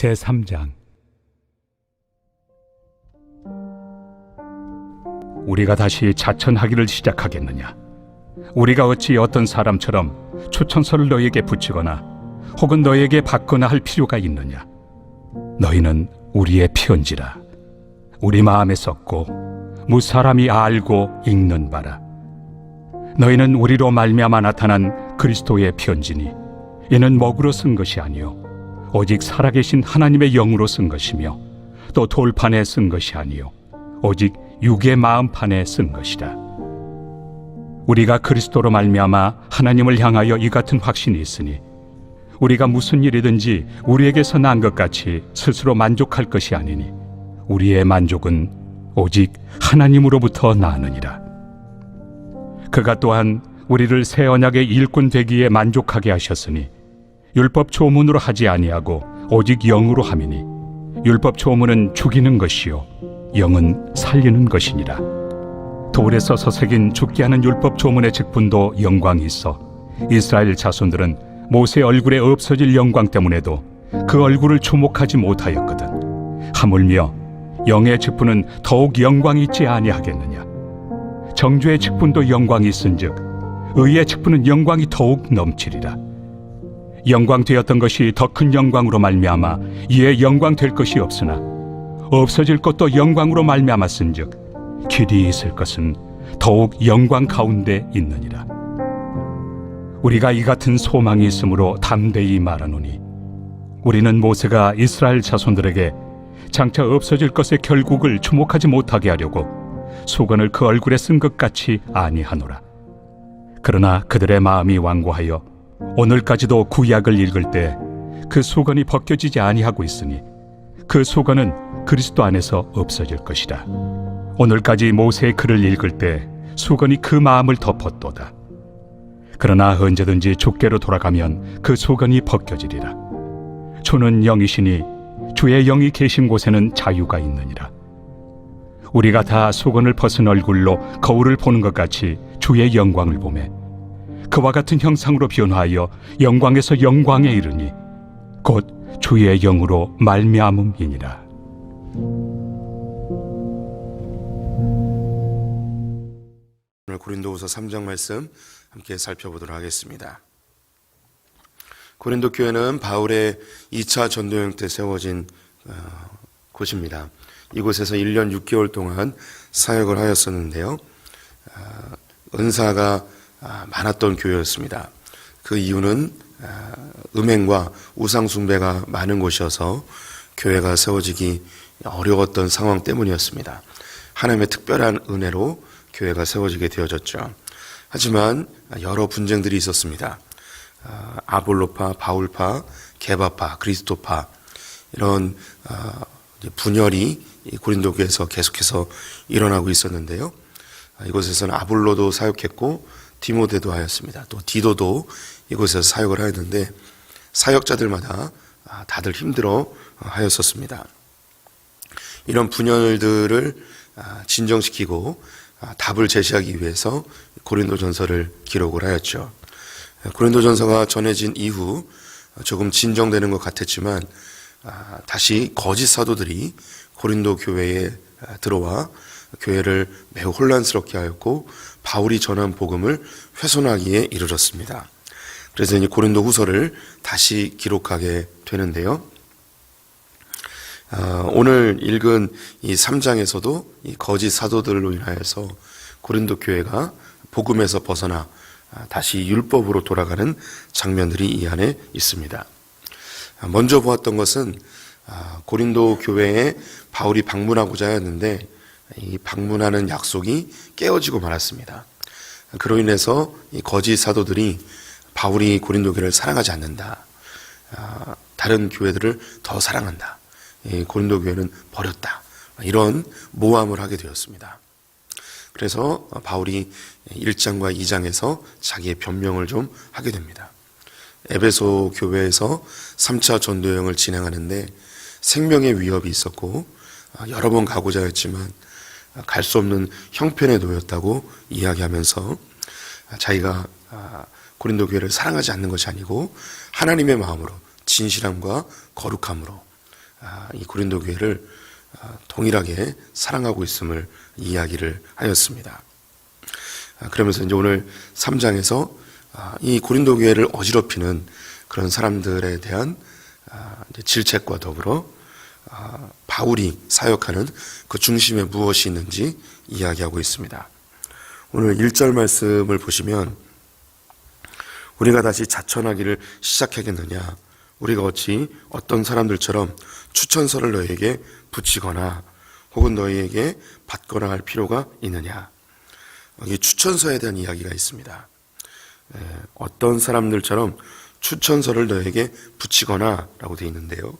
제3장 우리가 다시 자천하기를 시작하겠느냐? 우리가 어찌 어떤 사람처럼 추천서를 너에게 붙이거나 혹은 너에게 받거나 할 필요가 있느냐? 너희는 우리의 편지라. 우리 마음에 썼고 무사람이 알고 읽는 바라. 너희는 우리로 말미암아 나타난 그리스도의 편지니 이는 먹으로 쓴 것이 아니요 오직 살아계신 하나님의 영으로 쓴 것이며 또 돌판에 쓴 것이 아니요 오직 육의 마음판에 쓴 것이라. 우리가 그리스도로 말미암아 하나님을 향하여 이 같은 확신이 있으니 우리가 무슨 일이든지 우리에게서 난 것 같이 스스로 만족할 것이 아니니 우리의 만족은 오직 하나님으로부터 나느니라. 그가 또한 우리를 새 언약의 일꾼 되기에 만족하게 하셨으니 율법 조문으로 하지 아니하고 오직 영으로 함이니 율법 조문은 죽이는 것이요 영은 살리는 것이니라. 돌에서 서새긴 죽게 하는 율법 조문의 직분도 영광이 있어 이스라엘 자손들은 모세 얼굴에 없어질 영광 때문에도 그 얼굴을 주목하지 못하였거든. 하물며 영의 직분은 더욱 영광이 있지 아니하겠느냐? 정죄의 직분도 영광이 있은즉 의의 직분은 영광이 더욱 넘치리라 영광 되었던 것이 더 큰 영광으로 말미암아 이에 영광 될 것이 없으나 없어질 것도 영광으로 말미암았은즉 길이 있을 것은 더욱 영광 가운데 있느니라. 우리가 이 같은 소망이 있으므로 담대히 말하노니 우리는 모세가 이스라엘 자손들에게 장차 없어질 것의 결국을 주목하지 못하게 하려고 수건을 그 얼굴에 쓴 것 같이 아니하노라. 그러나 그들의 마음이 완고하여 오늘까지도 구약을 읽을 때그 수건이 벗겨지지 아니하고 있으니 그 수건은 그리스도 안에서 없어질 것이라. 오늘까지 모세의 글을 읽을 때 수건이 그 마음을 덮었도다. 그러나 언제든지 주께로 돌아가면 그 수건이 벗겨지리라. 주는 영이시니 주의 영이 계신 곳에는 자유가 있느니라. 우리가 다 수건을 벗은 얼굴로 거울을 보는 것 같이 주의 영광을 보매 그와 같은 형상으로 변화하여 영광에서 영광에 이르니 곧 주의 영으로 말미암음이니라. 오늘 고린도후서 3장 말씀 함께 살펴보도록 하겠습니다. 고린도 교회는 바울의 2차 전도 여행 때 세워진 어, 곳입니다. 이곳에서 1년 6개월 동안 사역을 하였었는데요. 어, 은사가 아, 많았던 교회였습니다. 그 이유는 아, 음행과 우상 숭배가 많은 곳이어서 교회가 세워지기 어려웠던 상황 때문이었습니다. 하나님의 특별한 은혜로 교회가 세워지게 되어졌죠. 하지만 여러 분쟁들이 있었습니다. 아, 아볼로파, 바울파, 게바파, 그리스도파 이런 아, 분열이 이 고린도 교회에서 계속해서 일어나고 있었는데요. 아, 이곳에서는 아볼로도 사역했고 디모데도 하였습니다. 또 디도도 이곳에서 사역을 하였는데 사역자들마다 아, 다들 힘들어 하였었습니다. 이런 분열들을 아, 진정시키고 아, 답을 제시하기 위해서 고린도 전서를 기록을 하였죠. 고린도 전서가 전해진 이후 조금 진정되는 것 같았지만 아, 다시 거짓 사도들이 고린도 교회에 아, 들어와 교회를 매우 혼란스럽게 하였고 바울이 전한 복음을 훼손하기에 이르렀습니다. 그래서 이제 고린도 후서를 다시 기록하게 되는데요. 아, 오늘 읽은 이 3장에서도 이 거짓 사도들로 인하여서 고린도 교회가 복음에서 벗어나 아, 다시 율법으로 돌아가는 장면들이 이 안에 있습니다. 아, 먼저 보았던 것은 아, 고린도 교회에 바울이 방문하고자 이 방문하는 약속이 깨어지고 말았습니다. 그로 인해서 이 거짓 사도들이 바울이 고린도 교회를 사랑하지 않는다. 아, 다른 교회들을 더 사랑한다. 이 고린도 교회는 버렸다. 이런 모함을 하게 되었습니다. 그래서 바울이 1장과 2장에서 자기의 변명을 좀 하게 됩니다. 에베소 교회에서 3차 전도여행을 진행하는데 생명의 위협이 있었고 아, 여러 번 가고자 했지만 갈 수 없는 형편에 놓였다고 이야기하면서 자기가 아, 고린도 교회를 사랑하지 않는 것이 아니고 하나님의 마음으로 진실함과 거룩함으로 아, 이 고린도 교회를 아, 동일하게 사랑하고 있음을 이야기를 하였습니다. 아, 그러면서 이제 오늘 3장에서 아, 이 고린도 교회를 어지럽히는 그런 사람들에 대한 질책과 더불어 아, 바울이 사역하는 그 중심에 무엇이 있는지 이야기하고 있습니다. 오늘 1절 말씀을 보시면 우리가 다시 자천하기를 시작하겠느냐 우리가 어찌 어떤 사람들처럼 추천서를 너희에게 붙이거나 혹은 너희에게 받거나 할 필요가 있느냐 여기 추천서에 대한 이야기가 있습니다. 예, 어떤 사람들처럼 추천서를 너에게 붙이거나 라고 되어 있는데요.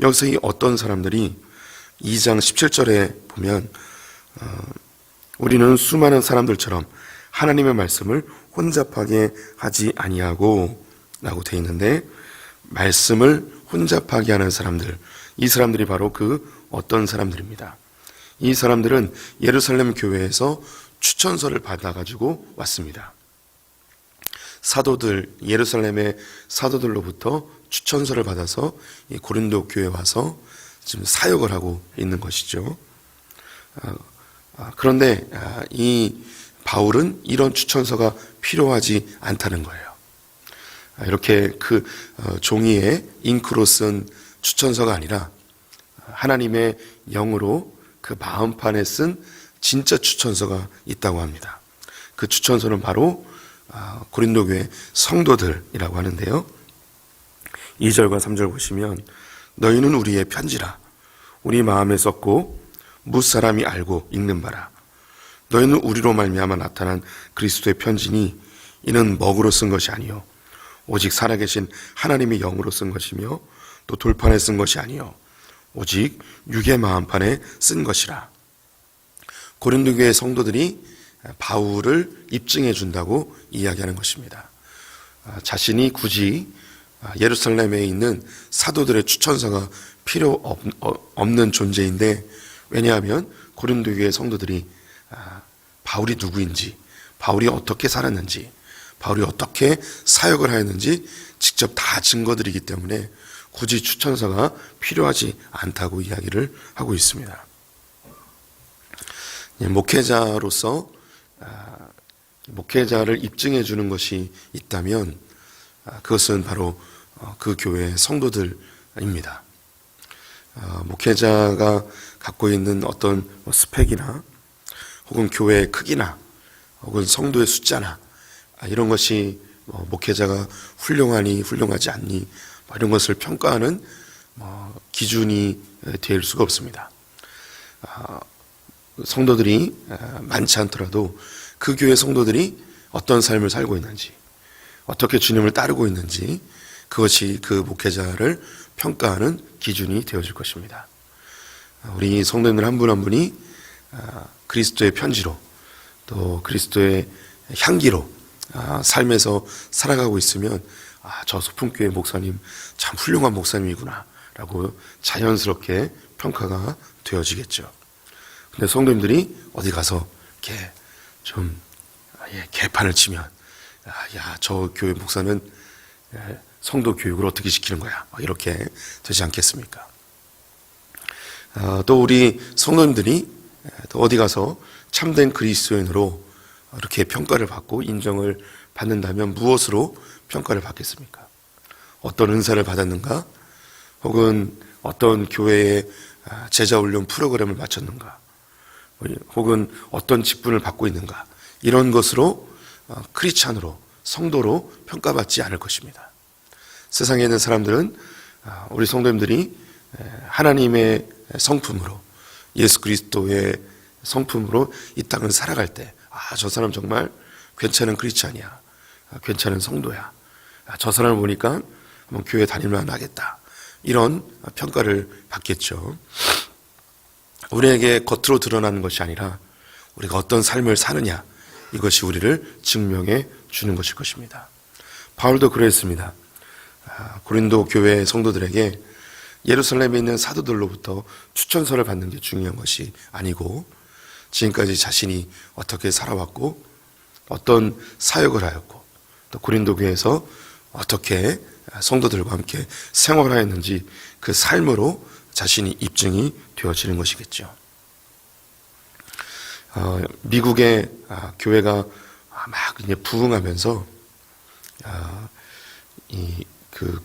여기서 이 어떤 사람들이 2장 17절에 보면 어, 우리는 수많은 사람들처럼 하나님의 말씀을 혼잡하게 하지 아니하고 라고 되어 있는데 말씀을 혼잡하게 하는 사람들 이 사람들이 바로 그 어떤 사람들입니다. 이 사람들은 예루살렘 교회에서 추천서를 받아가지고 왔습니다. 사도들 예루살렘의 사도들로부터 추천서를 받아서 이 고린도 교회에 와서 지금 사역을 하고 있는 것이죠. 아, 아, 그런데 아, 이 바울은 이런 추천서가 필요하지 않다는 거예요. 아, 이렇게 그 어, 종이에 잉크로 쓴 추천서가 아니라 하나님의 영으로 그 마음판에 쓴 진짜 추천서가 있다고 합니다. 그 추천서는 바로 아, 고린도 교회 성도들이라고 하는데요. 2절과 3절 보시면 너희는 우리의 편지라. 우리 마음에 썼고 무사람이 알고 읽는 바라. 너희는 우리로 말미암아 나타난 그리스도의 편지니 이는 먹으로 쓴 것이 아니요. 오직 살아계신 하나님의 영으로 쓴 것이며 또 돌판에 쓴 것이 아니요. 오직 육의 마음판에 쓴 것이라. 고린도 교회 성도들이 바울을 입증해 준다고 이야기하는 것입니다. 아, 자신이 굳이 아, 예루살렘에 있는 사도들의 추천서가 필요 없- 어, 없는 존재인데 왜냐하면 고린도 교회 성도들이 아, 바울이 누구인지, 바울이 어떻게 살았는지, 바울이 어떻게 사역을 하였는지 직접 다 증거들이기 때문에 굳이 추천서가 필요하지 않다고 이야기를 하고 있습니다. 예, 목회자로서 아, 목회자를 입증해 주는 것이 있다면 아, 그것은 바로 어, 그 교회의 성도들입니다. 아, 목회자가 갖고 있는 어떤 뭐 스펙이나 혹은 교회의 크기나 혹은 성도의 숫자나 아, 이런 것이 뭐 목회자가 훌륭하니 훌륭하지 않니 뭐 이런 것을 평가하는 뭐 기준이 될 수가 없습니다. 아, 성도들이 아, 많지 않더라도 그 교회 성도들이 어떤 삶을 살고 있는지, 어떻게 주님을 따르고 있는지 그것이 그 목회자를 평가하는 기준이 되어질 것입니다. 아, 우리 성도님들 한 분 한 분이 아, 그리스도의 편지로 또 그리스도의 향기로 아, 삶에서 살아가고 있으면 아, 저 소품교회 목사님 참 훌륭한 목사님이구나 라고 자연스럽게 평가가 되어지겠죠. 근데 성도님들이 어디 가서 이렇게 좀 아, 예, 개판을 치면 아, 야, 저 교회 목사는 예, 성도 교육을 어떻게 시키는 거야? 뭐 이렇게 되지 않겠습니까? 아, 또 우리 성도님들이 예, 또 어디 가서 참된 그리스도인으로 이렇게 평가를 받고 인정을 받는다면 무엇으로 평가를 받겠습니까? 어떤 은사를 받았는가? 혹은 어떤 교회의 아, 제자 훈련 프로그램을 마쳤는가? 혹은 어떤 직분을 받고 있는가? 이런 것으로 어, 크리스찬으로 성도로 평가받지 않을 것입니다. 세상에 있는 사람들은 아, 우리 성도님들이 에, 하나님의 성품으로 예수 그리스도의 성품으로 이 땅을 살아갈 때, 아, 저 사람 정말 괜찮은 크리스찬이야. 아, 괜찮은 성도야. 아, 저 사람을 보니까 한번 교회 다닐만 하겠다. 이런 평가를 받겠죠. 우리에게 겉으로 드러나는 것이 아니라 우리가 어떤 삶을 사느냐 이것이 우리를 증명해 주는 것일 것입니다. 바울도 그랬습니다. 아, 고린도 교회 성도들에게 예루살렘에 있는 사도들로부터 추천서를 받는 게 중요한 것이 아니고 지금까지 자신이 어떻게 살아왔고 어떤 사역을 하였고 또 고린도 교회에서 어떻게 성도들과 함께 생활하였는지 그 삶으로 자신이 입증이 되어지는 것이겠죠. 어, 미국의 아, 교회가 아, 막 이제 부흥하면서 아, 이 그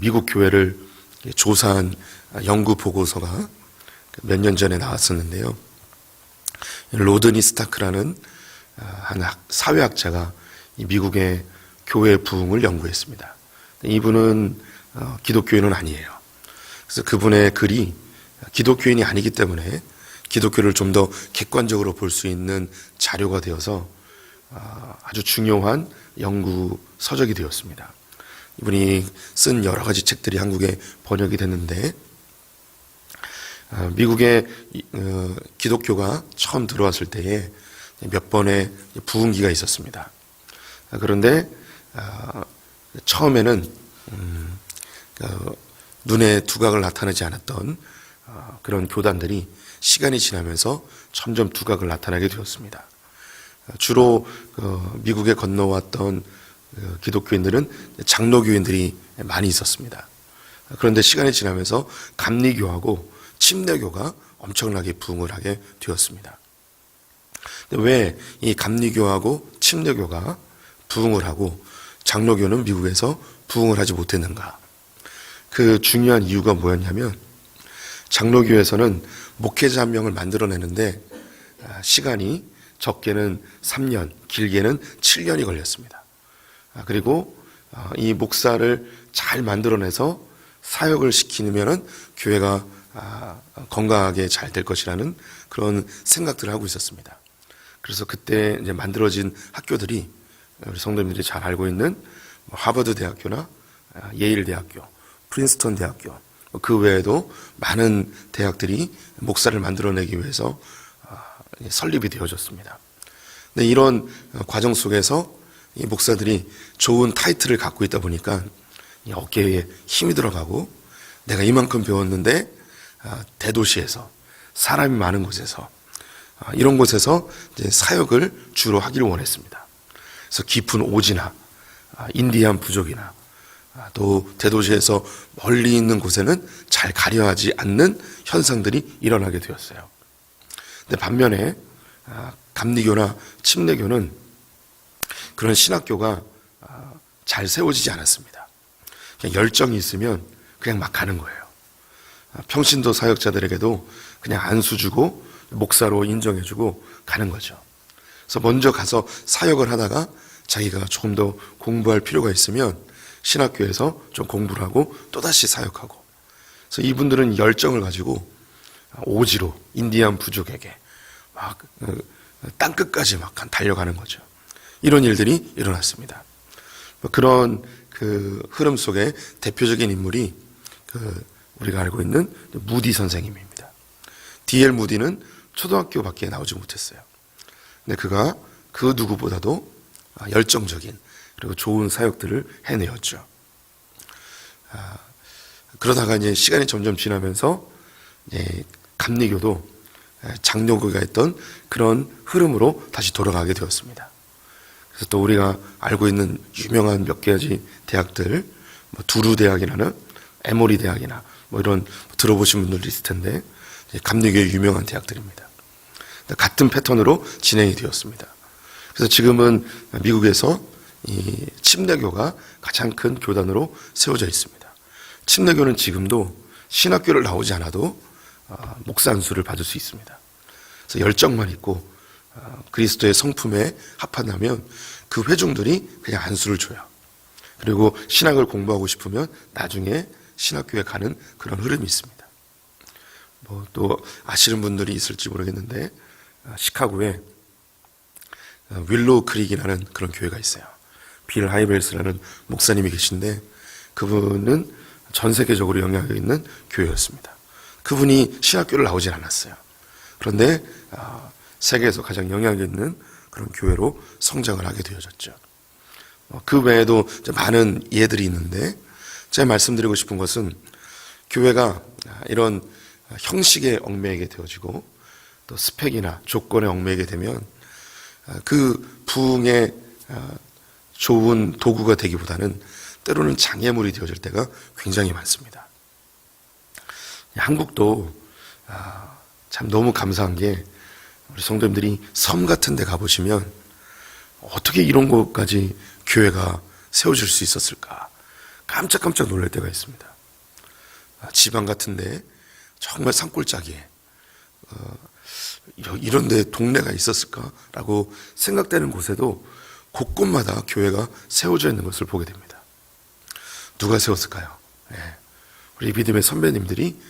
미국 교회를 조사한 연구 보고서가 몇 년 전에 나왔었는데요. 로드니 스타크라는 아, 한 학- 사회학자가 이 미국의 교회 부흥을 연구했습니다. 이분은 어, 기독교인은 아니에요. 그래서 그분의 글이 기독교인이 아니기 때문에 기독교를 좀 더 객관적으로 볼 수 있는 자료가 되어서 아, 아주 중요한 연구 서적이 되었습니다. 이분이 쓴 여러 가지 책들이 한국에 번역이 됐는데 아, 미국의 이- 어, 기독교가 처음 들어왔을 때에 몇 번의 부흥기가 있었습니다. 아, 그런데 아, 처음에는 음, 그 눈에 두각을 나타내지 않았던 어, 그런 교단들이 시간이 지나면서 점점 두각을 나타나게 되었습니다. 어, 주로 그 미국에 건너왔던 그 기독교인들은 장로교인들이 많이 있었습니다. 그런데 시간이 지나면서 감리교하고 침례교가 엄청나게 부흥을 하게 되었습니다. 왜 이 감리교하고 침례교가 부흥을 하고 장로교는 미국에서 부흥을 하지 못했는가? 그 중요한 이유가 뭐였냐면 장로교에서는 목회자 한 명을 만들어내는데 아, 시간이 적게는 3년, 길게는 7년이 걸렸습니다. 아, 그리고 아, 이 목사를 잘 만들어내서 사역을 시키면은 교회가 아, 건강하게 잘 될 것이라는 그런 생각들을 하고 있었습니다. 그래서 그때 이제 만들어진 학교들이 우리 성도님들이 잘 알고 있는 뭐 하버드 대학교나 아, 예일 대학교, 프린스턴 대학교, 뭐그 외에도 많은 대학들이 목사를 만들어내기 위해서 아, 설립이 되어졌습니다. 이런 어, 과정 속에서 이 목사들이 좋은 타이틀을 갖고 있다 보니까 이 어깨에 힘이 들어가고 내가 이만큼 배웠는데 아, 대도시에서 사람이 많은 곳에서 아, 이런 곳에서 사역을 주로 하기를 원했습니다. 그래서 깊은 오지나 아, 인디안 부족이나 아, 또 대도시에서 멀리 있는 곳에는 잘 가려하지 않는 현상들이 일어나게 되었어요. 근데 반면에 아, 감리교나 침례교는 그런 신학교가 아, 잘 세워지지 않았습니다. 그냥 열정이 있으면 그냥 막 가는 거예요. 아, 평신도 사역자들에게도 그냥 안수 주고 목사로 인정해 주고 가는 거죠. 그래서 먼저 가서 사역을 하다가 자기가 조금 더 공부할 필요가 있으면 신학교에서 좀 공부를 하고 또다시 사역하고. 그래서 이분들은 열정을 가지고 오지로 인디안 부족에게 막 어, 땅끝까지 막 달려가는 거죠. 이런 일들이 일어났습니다. 뭐 그런 그 흐름 속에 대표적인 인물이 그 우리가 알고 있는 무디 선생님입니다. D.L. 무디는 초등학교밖에 나오지 못했어요. 근데 그가 그 누구보다도 열정적인 그리고 좋은 사역들을 해내었죠. 아, 그러다가 이제 시간이 점점 지나면서 이제 감리교도 장로교가 했던 그런 흐름으로 다시 돌아가게 되었습니다. 그래서 또 우리가 알고 있는 유명한 몇 가지 대학들, 뭐 두루 대학이라는 에모리 대학이나 뭐 이런 들어보신 분들도 있을 텐데 감리교의 유명한 대학들입니다. 같은 패턴으로 진행이 되었습니다. 그래서 지금은 미국에서 이 침례교가 가장 큰 교단으로 세워져 있습니다. 침례교는 지금도 신학교를 나오지 않아도 어, 목사 안수를 받을 수 있습니다. 그래서 열정만 있고 어, 그리스도의 성품에 합한다면 그 회중들이 그냥 안수를 줘요. 그리고 신학을 공부하고 싶으면 나중에 신학교에 가는 그런 흐름이 있습니다. 뭐 또 아시는 분들이 있을지 모르겠는데 어, 시카고에 윌로우 크릭이라는 그런 교회가 있어요. 빌 하이벨스라는 목사님이 계신데 그분은 전 세계적으로 영향력 있는 교회였습니다. 그분이 신학교를 나오진 않았어요. 그런데 어, 세계에서 가장 영향력 있는 그런 교회로 성장을 하게 되어졌죠. 어, 그 외에도 많은 예들이 있는데 제가 말씀드리고 싶은 것은 교회가 이런 형식에 얽매이게 되어지고 또 스펙이나 조건에 얽매이게 되면 그 부흥의 좋은 도구가 되기보다는 때로는 장애물이 되어질 때가 굉장히 많습니다. 한국도 아, 참 너무 감사한 게 우리 성도님들이 섬 같은 데 가보시면 어떻게 이런 곳까지 교회가 세워질 수 있었을까 깜짝깜짝 놀랄 때가 있습니다. 아, 지방 같은데 정말 산골짜기에 어, 이러- 이런 데 동네가 있었을까라고 생각되는 곳에도 곳곳마다 교회가 세워져 있는 것을 보게 됩니다. 누가 세웠을까요? 예, 우리 믿음의 선배님들이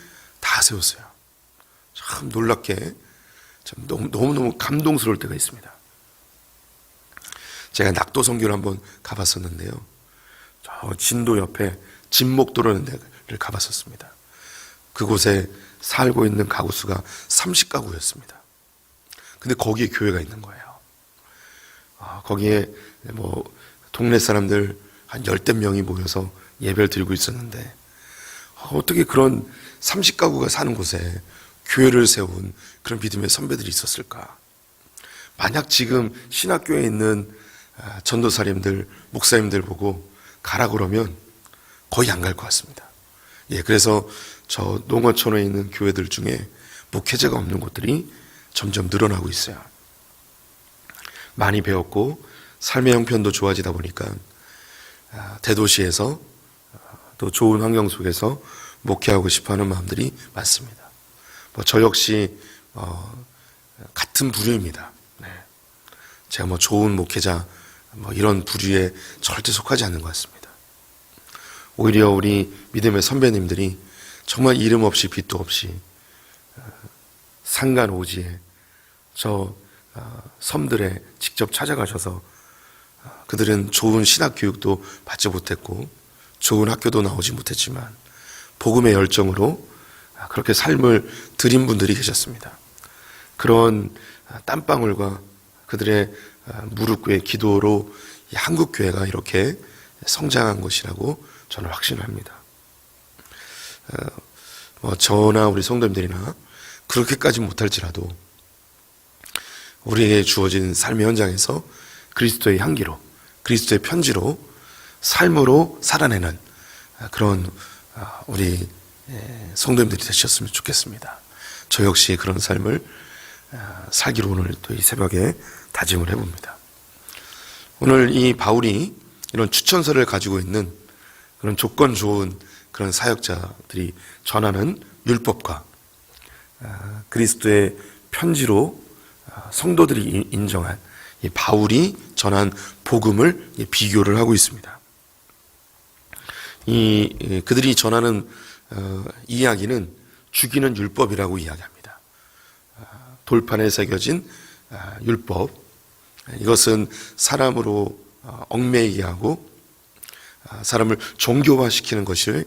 다 세웠어요. 참 놀랍게 참 너무, 너무너무 감동스러울 때가 있습니다. 제가 낙도 선교를 한번 가봤었는데요. 저 진도 옆에 진목도라는 데를 가봤었습니다. 그곳에 살고 있는 가구 수가 30가구였습니다. 근데 거기에 교회가 있는 거예요. 아, 거기에 뭐 동네 사람들 한 열댓 명이 모여서 예배를 드리고 있었는데 아, 어떻게 그런 30가구가 사는 곳에 교회를 세운 그런 믿음의 선배들이 있었을까? 만약 지금 신학교에 있는 아, 전도사님들, 목사님들 보고 가라 그러면 거의 안 갈 것 같습니다. 예, 그래서 저 농어촌에 있는 교회들 중에 목회자가 없는 곳들이 점점 늘어나고 있어요. 많이 배웠고 삶의 형편도 좋아지다 보니까 아, 대도시에서 아, 또 좋은 환경 속에서 목회하고 싶어하는 마음들이 많습니다. 뭐 저 역시 어, 같은 부류입니다. 네. 제가 뭐 좋은 목회자 뭐 이런 부류에 절대 속하지 않는 것 같습니다. 오히려 우리 믿음의 선배님들이 정말 이름 없이 빛도 없이 어, 산간 오지에 저 어, 섬들에 직접 찾아가셔서 어, 그들은 좋은 신학 교육도 받지 못했고 좋은 학교도 나오지 못했지만 복음의 열정으로 아, 그렇게 삶을 드린 분들이 계셨습니다. 그런 아, 땀방울과 그들의 아, 무릎 위의 기도로 이 한국 교회가 이렇게 성장한 것이라고 저는 확신합니다. 어, 뭐 저나 우리 성도님들이나 그렇게까지 못할지라도 우리에게 주어진 삶의 현장에서 그리스도의 향기로 그리스도의 편지로 삶으로 살아내는 그런 아, 우리 예, 성도님들이 되셨으면 좋겠습니다. 저 역시 그런 삶을 아, 살기로 오늘 또 이 새벽에 다짐을 해봅니다. 오늘 이 바울이 이런 추천서를 가지고 있는 그런 조건 좋은 그런 사역자들이 전하는 율법과 아, 그리스도의 편지로 아, 성도들이 인- 인정한 이 바울이 전한 복음을 이 비교를 하고 있습니다. 이이 그들이 전하는 어, 이야기는 죽이는 율법이라고 이야기합니다. 아, 돌판에 새겨진 아, 율법 이것은 사람으로 어, 얽매이게 하고 아, 사람을 종교화시키는 것을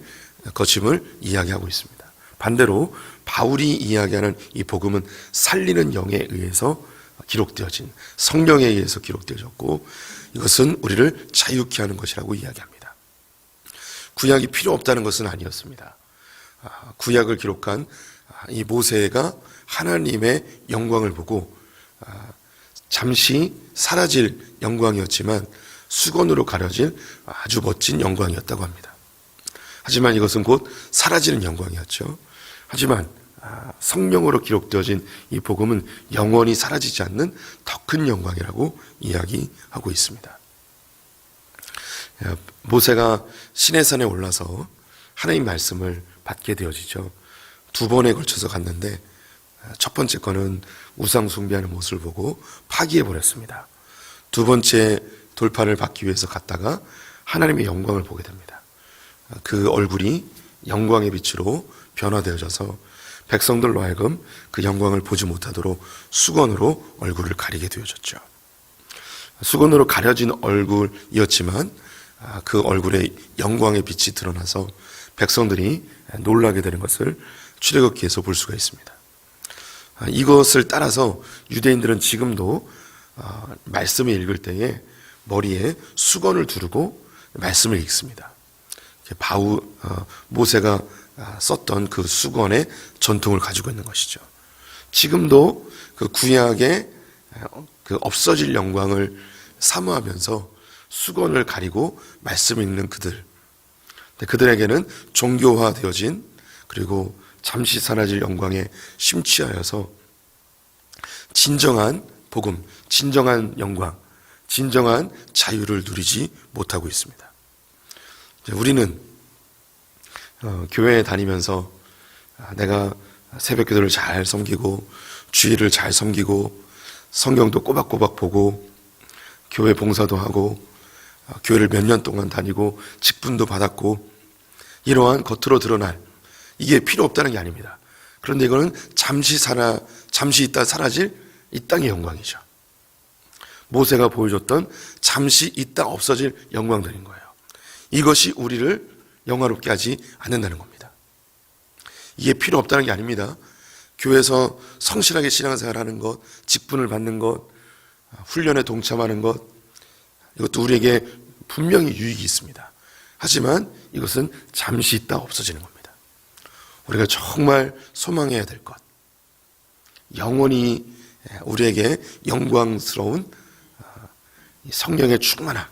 것임을 이야기하고 있습니다. 반대로 바울이 이야기하는 이 복음은 살리는 영에 의해서 기록되어진 성령에 의해서 기록되어졌고 이것은 우리를 자유케 하는 것이라고 이야기합니다. 구약이 필요 없다는 것은 아니었습니다. 아, 구약을 기록한 아, 이 모세가 하나님의 영광을 보고 아, 잠시 사라질 영광이었지만 수건으로 가려진 아주 멋진 영광이었다고 합니다. 하지만 이것은 곧 사라지는 영광이었죠. 하지만 아, 성령으로 기록되어진 이 복음은 영원히 사라지지 않는 더 큰 영광이라고 이야기하고 있습니다. 야, 모세가 시내산에 올라서 하나님 말씀을 받게 되어지죠. 두 번에 걸쳐서 갔는데 아, 첫 번째 거는 우상 숭배하는 모습을 보고 파기해 버렸습니다. 두 번째 돌판을 받기 위해서 갔다가 하나님의 영광을 보게 됩니다. 아, 그 얼굴이 영광의 빛으로 변화되어져서 백성들로 하여금 그 영광을 보지 못하도록 수건으로 얼굴을 가리게 되어졌죠. 수건으로 가려진 얼굴이었지만 아, 그 얼굴에 영광의 빛이 드러나서 백성들이 놀라게 되는 것을 출애굽기에서 볼 수가 있습니다. 아, 이것을 따라서 유대인들은 지금도 아, 말씀을 읽을 때에 머리에 수건을 두르고 말씀을 읽습니다. 바우 어, 모세가 아, 썼던 그 수건의 전통을 가지고 있는 것이죠. 지금도 그 구약의 어, 그 없어질 영광을 사모하면서 수건을 가리고 말씀 읽는 그들. 근데 그들에게는 종교화되어진 그리고 잠시 사라질 영광에 심취하여서 진정한 복음, 진정한 영광, 진정한 자유를 누리지 못하고 있습니다. 우리는 어, 교회에 다니면서 아, 내가 새벽 기도를 잘 섬기고 주일을 잘 섬기고 성경도 꼬박꼬박 보고 교회 봉사도 하고 아, 교회를 몇 년 동안 다니고 직분도 받았고 이러한 겉으로 드러날 이게 필요 없다는 게 아닙니다. 그런데 이거는 잠시 살아 잠시 있다 사라질 이 땅의 영광이죠. 모세가 보여줬던 잠시 있다 없어질 영광들인 거예요. 이것이 우리를 영화롭게 하지 않는다는 겁니다. 이게 필요 없다는 게 아닙니다. 교회에서 성실하게 신앙생활 하는 것, 직분을 받는 것, 훈련에 동참하는 것, 이것도 우리에게 분명히 유익이 있습니다. 하지만 이것은 잠시 있다 없어지는 겁니다. 우리가 정말 소망해야 될 것, 영원히 우리에게 영광스러운 어, 이 성령의 충만함,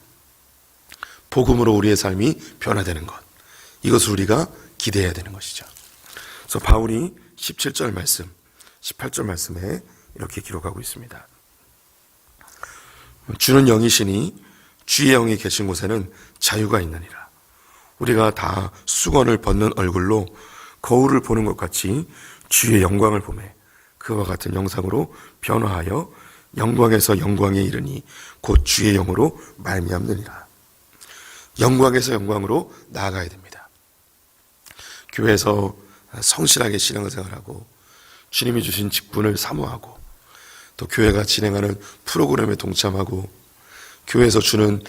복음으로 우리의 삶이 변화되는 것, 이것을 우리가 기대해야 되는 것이죠. 그래서 바울이 17절 말씀, 18절 말씀에 이렇게 기록하고 있습니다. 주는 영이시니 주의 영이 계신 곳에는 자유가 있느니라. 우리가 다 수건을 벗는 얼굴로 거울을 보는 것 같이 주의 영광을 보매 그와 같은 영상으로 변화하여 영광에서 영광에 이르니 곧 주의 영으로 말미암느니라. 영광에서 영광으로 나아가야 됩니다. 교회에서 성실하게 신앙생활하고 주님이 주신 직분을 사모하고 또 교회가 진행하는 프로그램에 동참하고 교회에서 주는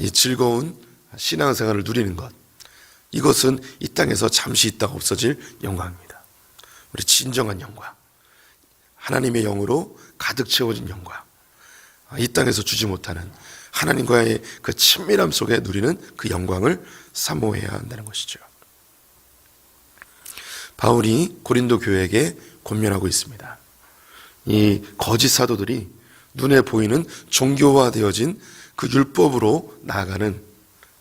이 즐거운 신앙생활을 누리는 것 이것은 이 땅에서 잠시 있다가 없어질 영광입니다. 우리 진정한 영광 하나님의 영으로 가득 채워진 영광 이 땅에서 주지 못하는 하나님과의 그 친밀함 속에 누리는 그 영광을 사모해야 한다는 것이죠. 바울이 고린도 교회에게 권면하고 있습니다. 이 거짓 사도들이 눈에 보이는 종교화되어진 그 율법으로 나아가는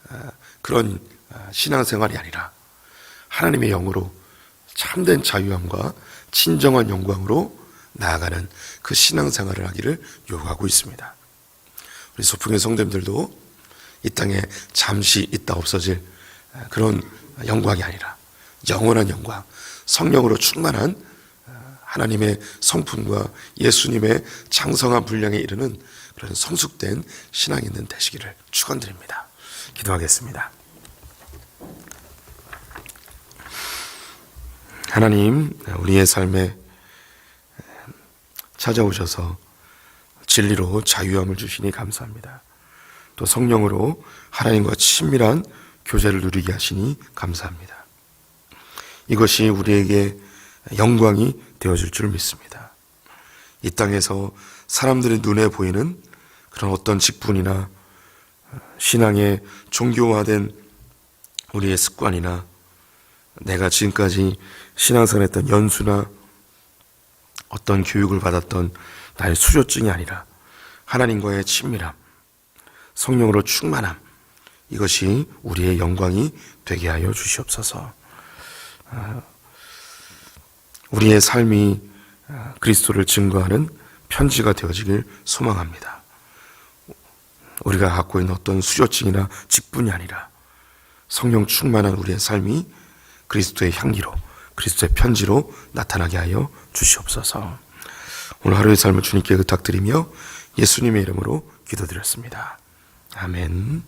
아, 그런 아, 신앙생활이 아니라 하나님의 영으로 참된 자유함과 진정한 영광으로 나아가는 그 신앙생활을 하기를 요구하고 있습니다. 우리 소풍의 성도님들도 이 땅에 잠시 있다 없어질 그런 영광이 아니라 영원한 영광, 성령으로 충만한 하나님의 성품과 예수님의 장성한 분량에 이르는 그런 성숙된 신앙 있는 되시기를 축원드립니다. 기도하겠습니다. 하나님, 우리의 삶에 찾아오셔서 진리로 자유함을 주시니 감사합니다. 또 성령으로 하나님과 친밀한 교제를 누리게 하시니 감사합니다. 이것이 우리에게 영광이 되어질 줄 믿습니다. 이 땅에서 사람들의 눈에 보이는 그런 어떤 직분이나 신앙의 종교화된 우리의 습관이나 내가 지금까지 신앙생활했던 연수나 어떤 교육을 받았던 나의 수료증이 아니라 하나님과의 친밀함, 성령으로 충만함, 이것이 우리의 영광이 되게 하여 주시옵소서. 아, 우리의 삶이 그리스도를 증거하는 편지가 되어지길 소망합니다. 우리가 갖고 있는 어떤 수료증이나 직분이 아니라 성령 충만한 우리의 삶이 그리스도의 향기로 그리스도의 편지로 나타나게 하여 주시옵소서. 오늘 하루의 삶을 주님께 의탁드리며 예수님의 이름으로 기도드렸습니다. 아멘.